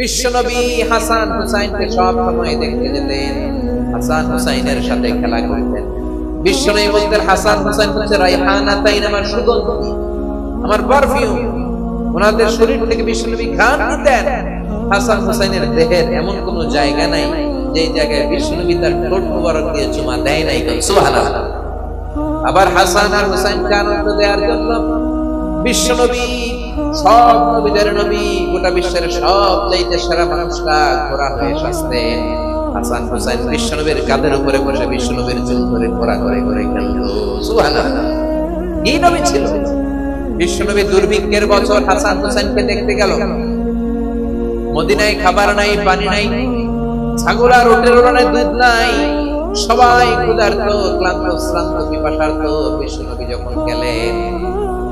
বিশ্বনবী হাসান হুসাইনকে সব সময় দেখতে যেতেন। হাসান হুসাইনের সাথে খেলা করতেন। বিশ্বনবী বলতেন, হাসান হুসাইন হচ্ছে রাইহানা তাইন আমার সুগন্ধি? আমার পারফিউম ওনাদের শরীর থেকে বিশ্বনবী ঘ্রাণ নিতেন। হাসান হুসাইনের দেহের এমন কোন জায়গা নাই যে জায়গায় বিশ্বনবী তার ঠোঁট মুবারক দিয়ে চুমা দেয় নাই সুবহানাল্লাহ। আবার হাসান আর হুসাইনকে আনন্দ দেওয়ার জন্য বিশ্বনবী সব নবীদের নবী, গোটা বিশ্বের সব চাইতে সেরা মানুষটা ঘোরা হয়ে আসতেন হাসান হুসাইন বিশ্বনবীর কাঁধের উপরে বসে বিশ্বনবীর চুল ধরে ঘোরা করে করে সুবহানাল্লাহ। কি নবী ছিল? বিশ্বনবী দুর্ভিক্ষের বছর হাসান দেখতে গেল। মদিনায় খাবার নাই, পানি নাই, ছাগল আর দুধ নাই। সবাই ক্ষুধার্ত, ক্লান্ত, শ্রান্ত, পিপাসার্ত, বিশ্বনবী যখন গেলেন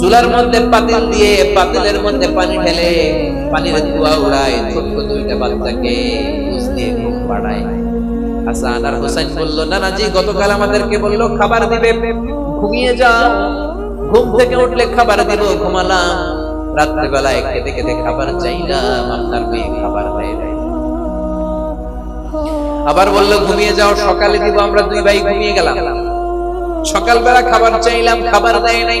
চুলার মধ্যে পাতিল দিয়ে পাতিলের মধ্যে পানি ঢেলে পানির ধোয়া উড়ায় ছোট্ট দুইটা বাচ্চাকে ঘুম পাড়ায়। হাসান আর হোসেন নানাজি, গতকাল আমাদেরকে খাবার দিবে, ঘুমিয়ে যাও। ঘুম থেকে উঠলে খাবার দিব, ঘুমালাম। রাত্রিবেলায় খেতে খেতে খাবার চাইলাম, আপনার মেয়ে খাবার দেয় আবার বলল, ঘুমিয়ে যাও, সকালে দিব, আমরা দুই ভাই ঘুমিয়ে গেলাম। সকালবেলা খাবার চাইলাম, খাবার দেয় নাই।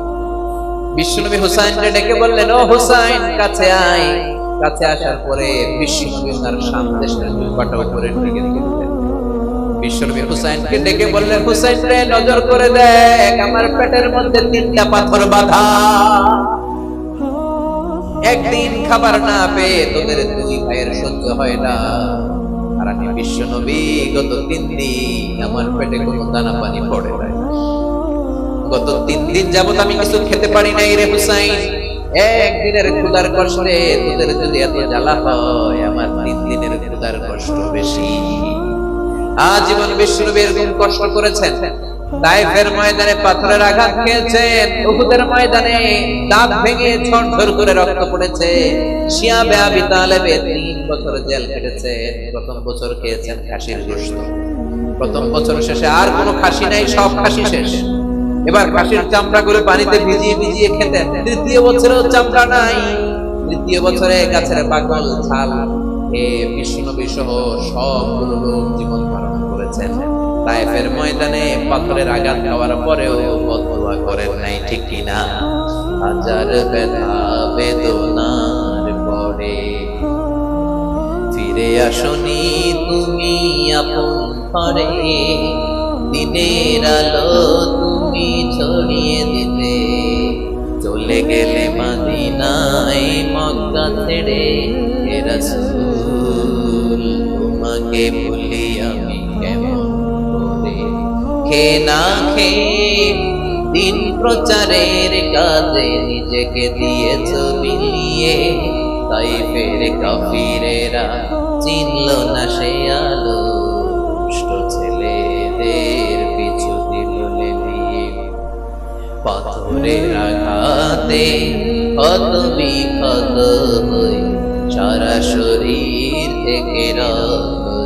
বিশ্বনবী হুসাইনকে ডেকে বললেন, ও হুসাইন, কাছে আয়। কাছে আসার পরে বিশ্বনবী ওনার সামনে পাটা উপরে ঢেকে দিলেন বিশ্বনবী হুসাইনকে ডেকে বললেন, হুসাইন রে, নজর করে দেখ, আমার পেটের মধ্যে তিনটা পাথর বাঁধা। একদিন খাবার না পেয়ে তোদের দুই ভাইয়ের সহ্য হয় না। আর আমি বিশ্ব নবী গত তিন দিন আমার পেটে কোনো দানা পানি পড়ে নাই। গত তিন দিন যাবত আমি কিছু খেতে পারি নাই রে হুসাইন। একদিনের ক্ষুদার কষ্টে তোদের যদি এত জ্বালা হয়, আমার তিন দিনের ক্ষুদার কষ্ট বেশি। আজীবন বিষ্ণু এরকম কষ্ট করেছেন। তাইফের ময়দানে পাথরের আঘাত খেয়েছেন। উহুদের ময়দানে দাঁত ভেঙে ঝরঝর করে রক্ত পড়েছে। শিয়া বেআবি তালেবে তিন বছর জেল কেটেছে প্রথম বছর খেয়েছেন খাসির গোশত। প্রথম বছর শেষে আর কোনো খাসি নাই, সব খাসি শেষ। এবার খাসির চামড়া করে পানিতে ভিজিয়ে ভিজিয়ে খেতেন তৃতীয় বছরেও চামড়া নাই। তৃতীয় বছরে গাছের পাগল ছাল। এ বিষ্ণু সহ সবগুলো লোক জীবন ধারণ করেছেন। তাইফের ময়দানে পাথরের আঘাত খাওয়ার পরেও বদুয়া করেন নাই, ঠিক কিনা? হাজার ব্যথা, বেদনার পরে। ফিরে আসনি তুমি আপন ঘরে। দিনের আলো রাসূল তোমাকে ভুলি আমি কেমন করে? খে না খে, দিন প্রচারের কাজে নিজেকে দিয়েছ বিলিয়ে। তাই ফের কাফিরেরা চিনল না সে আলো। দুষ্ট ছেলেদের পিছু দিল পাথরের আঘাতে কত বিক্ষত হই সারা শরীর থেকে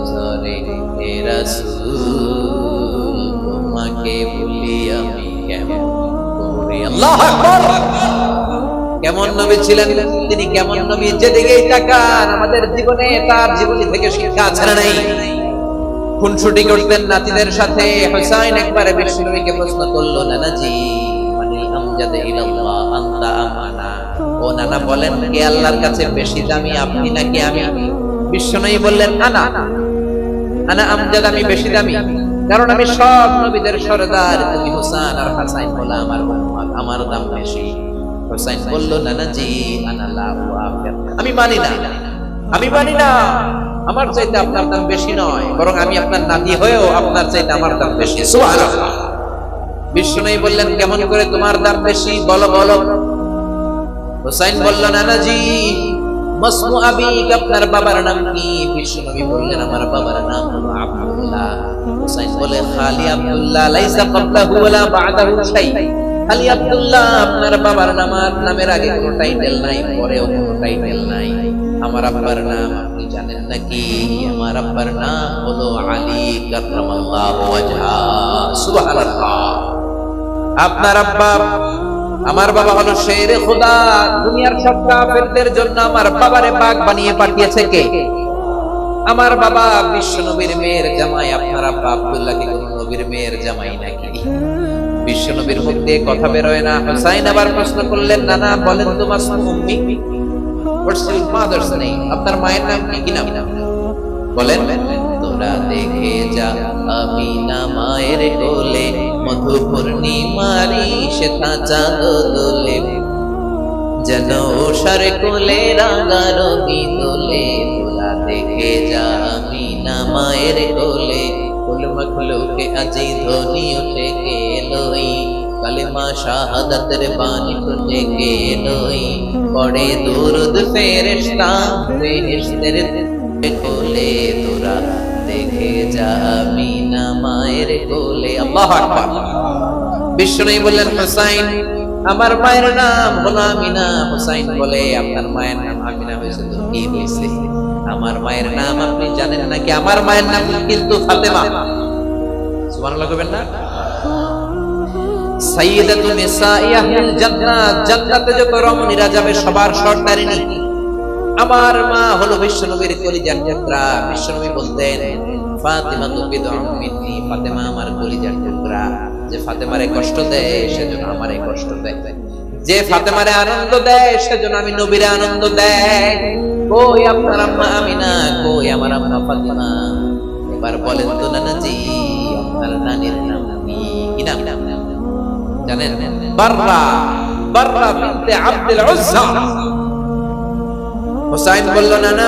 ঝরে হে রাসূল তোমাকে ভুলি আমি কেমন কেমন নবী ছিলেন? তিনি কেমন নবী? যেদিকেই তাকান, আমাদের জীবনে তার জীবনী থেকে শিক্ষা আছে না নাই? খুনসুটি করতেন নাতিদের সাথে। হুসাইন একবারে বিশ্বনবীকে প্রশ্ন করল, নানাজি ইলাল্লাহ আনতা আমানা। ও নানা বলেন কে আল্লাহর কাছে বেশি দামি আপনি নাকি আমি? বললেন, আনা। আনা আমজাদ আমি বেশি দামি। কারণ আমি সব নবীদের সরদার তুমি হুসাইন আর বলে আমার আমার দাম বেশি। হুসাইন বলল, নানাজি, আনা লা আমি মানি না। আমি মানি না। আমার চাইতে আপনার দাম বেশি নয়। বরং আমি আপনার নাতি হয়েও আপনার চাইতে আমার দাম বেশি। সুবহানাল্লাহ। বিষ্ণুই বললেন, কেমন করে তোমার দাম বেশি বলো বলো। হুসাইন বলল, নানাজি, মাসমু আবিক, আপনার বাবার নাম কি? বিষ্ণুনবী বললেন, আমার বাবার নাম হলো আব্দুল্লাহ। হুসাইন বলে, খালি আব্দুল্লাহ, লাইসা ক্বাবলাহু ওয়ালা বা'দাহু শাই। খালি আব্দুল্লাহ, আপনার বাবার নাম আর নামের আগে কোনো টাইটেল নাই, পরেও কোনো টাইটেল নাই। আমার আব্বার নাম আপনি জানেন নাকি? আমার আব্বার নাম হলো আলী কাররামাল্লাহু ওয়াজহা। সুবহানাল্লাহ। আপনার আব্বা, আমার বাবা হলো শেরে খোদা। দুনিয়ার সব কাফেরদের জন্য আমার বাবারে বাগ বানিয়ে পাঠিয়েছে কে? আমার বাবা বিশ্ব নবীর মেয়ের জামাই, আপনার আব্বা আব্দুল্লাহ কি কোন নবীর মেয়ের জামাই নাকি? বিশ্ব নবীর মুখ দিয়ে কথা বেরোয় না। হোসাইন আবার প্রশ্ন করলেন না না বলেন তোমার উম্মি হোয়াটস ইউর মাদার্স নেম আপনার মায়ের নাম কি কি নাম? বলেন তোরা দেখে যা আমি না মায়ের কোলে মধু পূর্ণিমারি সেথা চাঁদ যেন ওষার কোলে রাঙা রঙি দোলে তোরা দেখে যা আমি না মায়ের কোলে। ফুল মখলুকে আজি ধ্বনি উঠে কে লই কালেমা শাহাদাতের বাণী খুঁজে কে লই পড়ে দুরুদ ফেরেশতা ফেরেশতের কোলে তোরা দেখে যা আমি না মায়ের কোলে। বললেন আমার মায়ের নাম বলে, আপনার মায়ের নাম আমিনা হয়েছে তো কি হয়েছে আমার মায়ের নাম আপনি জানেন নাকি? আমার মায়ের নাম কিন্তু ফাতেমা। সুবহানাল্লাহ কইবেন না? নিসাই আহলিল জান্নাত। জান্নাতে যত রমণীরা যাবে, সবার সর্দারিনী আমার মা হলো বিশ্বনবীর কলিজার টুকরা বিশ্বনবী বলতেন, ফাতেমা তো মিন্নি ফাতেমা আমার কলিজার টুকরা যে ফাতেমারে কষ্ট দেয়, সেজন্য আমারে কষ্ট দেয়। যে ফাতেমারে আনন্দ দেয়, সেজন্য আমি নবীরে আনন্দ দেয়। কই আপনার আম্মা আমিনা? কই আমার আম্মা ফাতেমা? এবার বলেন তো নানাজি, আপনার নানির নাম কি নাম? জানেন? বাররা বাররা বিনতে আব্দুল উজ্জা। হুসাইন বলল, না না,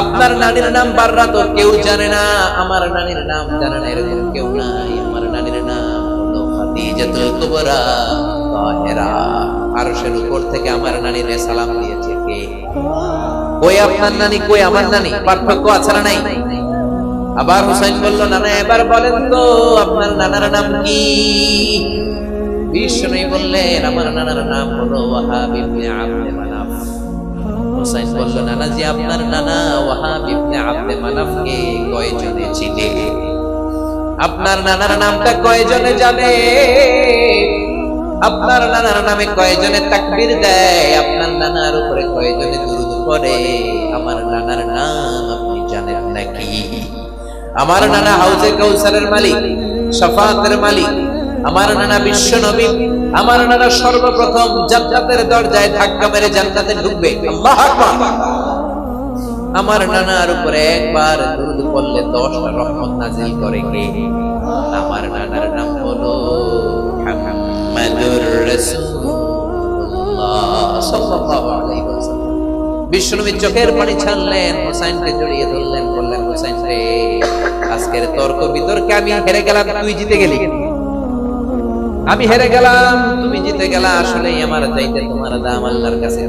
আপনার নানির নাম বাররা তো কেউ জানে না, আমার নানির নাম জানে না, এরকম কেউ নাই, আমার নানির নাম হলো খাদিজাতুল কুবরা, তাহেরা, আরশের উপর থেকে আমার নানির সালাম দিয়েছে কে? কই আপনার নানি, কই আমার নানি, পার্থক্য আছে না নাই? আবার হুসাইন বলল নানা এবার বলেন তো, আপনার নানার নাম কি? বিষ্ণু বললেন, আমার নানার নাম হলো ওয়াহাব ইবনে আব্দে হুসাইন বলল, নানাজি, আপনার নানা ওয়াহাব ইবনে আব্দে মানাফকে কয়জনে চিনে? আপনার নানার নামটা কয়জনে জানে? আপনার নানার নামে কয়জনে তাকবীর দেয়? আপনার নানার উপরে কয়জনে দুরুদ পড়ে? আমার নানার নাম আপনি জানেন নাকি? আমার নানা হাউজে কাউসারের মালিক, শাফাতের মালিক, আমার নানা বিশ্ব নবী আমার নানা সর্বপ্রথম জান্নাতের দরজায় ধাক্কা মেরে জান্নাতে ঢুকবে। আমার নানার উপরে একবার দুরুদ পড়লে দশটা রহমত নাজিল করে কে? আমার নানার নাম হলো চোখের পানি ছাড়লেন, হোসাইনকে জড়িয়ে ধরলেন, বললেন, হোসাইন রে, আজকের তর্ক বিতর্কে আমি হেরে গেলাম, তুই জিতে গেলি। আমি হেরে গেলাম তুমি জিতে গেলা আসলেই আমার চাইতে তোমার দাম আল্লাহর কাছে।